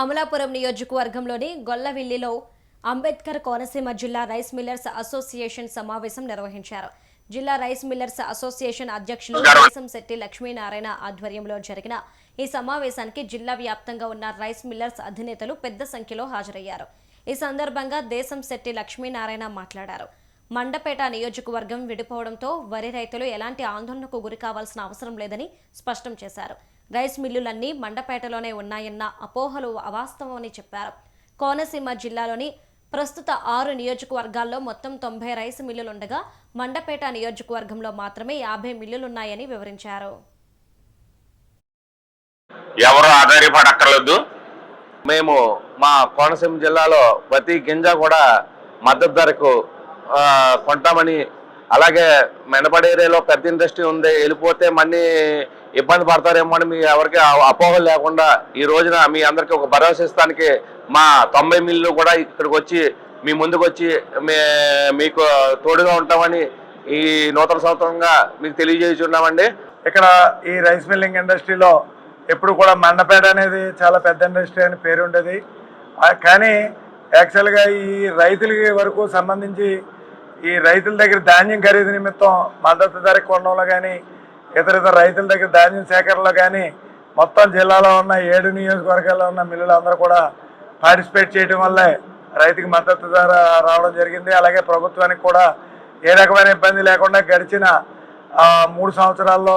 అమలాపురం నియోజకవర్గంలోని గొల్లవిల్లిలో అంబేద్కర్ కోనసీమ జిల్లా rice millers association సమావేశం నిర్వహించారు. జిల్లా రైస్ మిల్లర్స్ అసోసియేషన్ అధ్యక్షులు దేశం శెట్టి లక్ష్మీనారాయణ ఆధ్వర్యంలో జరిగిన ఈ సమావేశానికి జిల్లా వ్యాప్తంగా ఉన్న రైస్ మిల్లర్స్ అధినేతలు పెద్ద సంఖ్యలో హాజరయ్యారు. ఈ సందర్భంగా దేశం శెట్టి లక్ష్మీనారాయణ మాట్లాడారు. మండపేట నియోజకవర్గం విడిపోవడంతో వరి రైతులు ఎలాంటి ఆందోళనకు గురి కావాల్సిన అవసరం లేదని స్పష్టం చేశారు. రైస్ మిల్లులన్నీ మండపేటలోనే ఉన్నాయన్న అపోహలు అవాస్తవమని చెప్పారు. కోనసీమ జిల్లాలోని ప్రస్తుత ఆరు నియోజకవర్గాల్లో మొత్తం తొంభై రైస్ మిల్లులుండగా మండపేట నియోజకవర్గంలో మాత్రమే యాభై మిల్లులున్నాయని వివరించారు. ఎవరు ఆధారపడక్కర్లేదు మేము మా కోనసీమ జిల్లాలో ప్రతి గింజ కూడా మద్దతు ధరకు కొంటామని. అలాగే మెండపడి ఏరియాలో పెద్ద ఇండస్ట్రీ ఉంది వెళ్ళిపోతే మళ్ళీ ఇబ్బంది పడతారేమో అని మీ ఎవరికి అపోహలు లేకుండా ఈ రోజున మీ అందరికీ ఒక భరోసా ఇస్తానికి మా తొంభై మిల్లు కూడా ఇక్కడికి వచ్చి మీ ముందుకు వచ్చి మే మీకు తోడుగా ఉంటామని ఈ నూతన సంవత్సరంగా మీకు తెలియజేస్తున్నామండి ఇక్కడ ఈ రైస్ మిల్లింగ్ ఇండస్ట్రీలో ఎప్పుడు కూడా మండపేట అనేది చాలా పెద్ద ఇండస్ట్రీ అని పేరు ఉండేది కానీ యాక్చువల్గా ఈ రైతులకి వరకు సంబంధించి ఈ రైతుల దగ్గర ధాన్యం ఖరీదు నిమిత్తం మద్దతు ధర కొనడంలో కానీ ఇతర ఇతర రైతుల దగ్గర ధాన్యం సేకరణలో కానీ మొత్తం జిల్లాలో ఉన్న ఏడు నియోజకవర్గాల్లో ఉన్న మిల్లులు అందరూ కూడా పార్టిసిపేట్ చేయడం వల్లే రైతుకి మద్దతు ధర రావడం జరిగింది. అలాగే ప్రభుత్వానికి కూడా ఏ రకమైన ఇబ్బంది లేకుండా గడిచిన మూడు సంవత్సరాల్లో